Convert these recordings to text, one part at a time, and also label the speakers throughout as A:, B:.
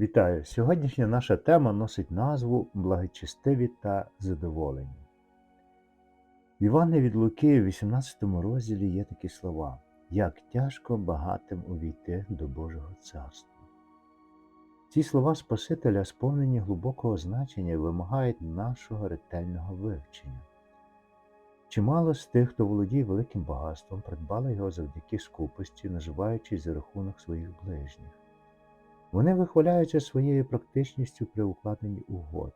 A: Вітаю! Сьогоднішня наша тема носить назву Благочестиві та задоволені. В Івана від Луки в 18 розділі є такі слова: Як тяжко багатим увійти до Божого царства. Ці слова Спасителя, сповнені глибокого значення, і вимагають нашого ретельного вивчення. Чимало з тих, хто володіє великим багатством, придбали його завдяки скупості, наживаючись за рахунок своїх ближніх. Вони вихваляються своєю практичністю при укладенні угод.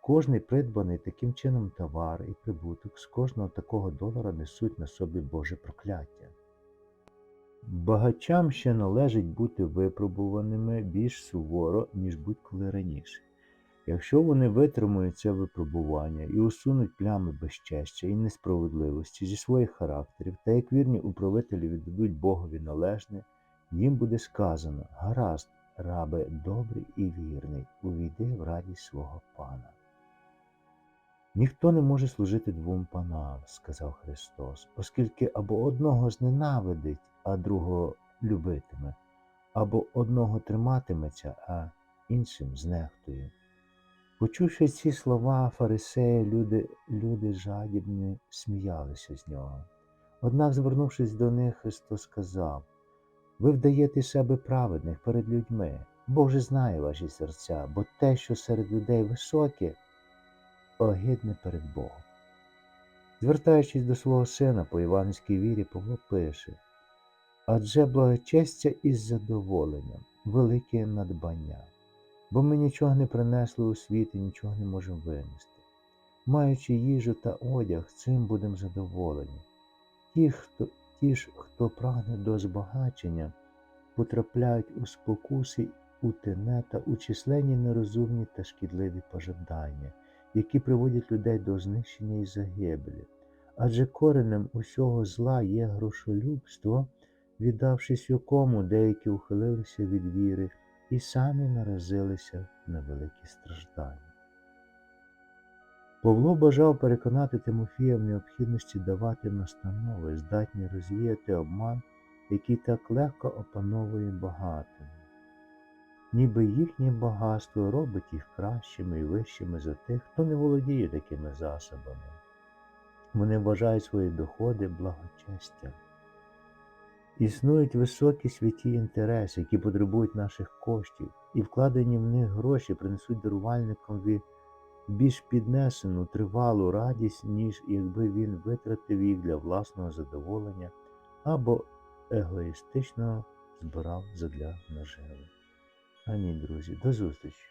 A: Кожний придбаний таким чином товар і прибуток з кожного такого долара несуть на собі Боже прокляття. Багачам ще належить бути випробуваними більш суворо, ніж будь-коли раніше. Якщо вони витримують це випробування і усунуть плями безчестя і несправедливості зі своїх характерів, та як вірні управителі віддадуть Богові належне, їм буде сказано гаразд, рабе добрий і вірний, увійди в радість свого пана. Ніхто не може служити двом панам, сказав Христос, оскільки або одного зненавидить, а другого любитиме, або одного триматиметься, а іншим знехтує. Почувши ці слова фарисеї, люди, люди жадібні сміялися з нього. Однак, звернувшись до них, Христос сказав ви вдаєте себе праведних перед людьми. Бог же знає ваші серця, бо те, що серед людей високе, огидне перед Богом. Звертаючись до свого сина по іванській вірі, Павло пише адже благочестя із задоволенням, велике надбання, бо ми нічого не принесли у світ і нічого не можемо винести. Маючи їжу та одяг, цим будемо задоволені. Ті, хто Ті ж, хто прагне до збагачення, потрапляють у спокуси, у тенета, у численні нерозумні та шкідливі пожадання, які приводять людей до знищення і загибелі. Адже коренем усього зла є грошолюбство, віддавшись якому деякі ухилилися від віри і самі наразилися на великі страждання. Павло бажав переконати Тимофія в необхідності давати настанови, здатні розвіяти обман, який так легко опановує багатим. Ніби їхнє багатство робить їх кращими і вищими за тих, хто не володіє такими засобами. Вони вважають свої доходи благочестям. Існують високі святі інтереси, які потребують наших коштів, і вкладені в них гроші принесуть дарувальникові більш піднесену, тривалу радість, ніж якби він витратив їх для власного задоволення або егоїстично збирав задля наживи. Ані, друзі, до зустрічі!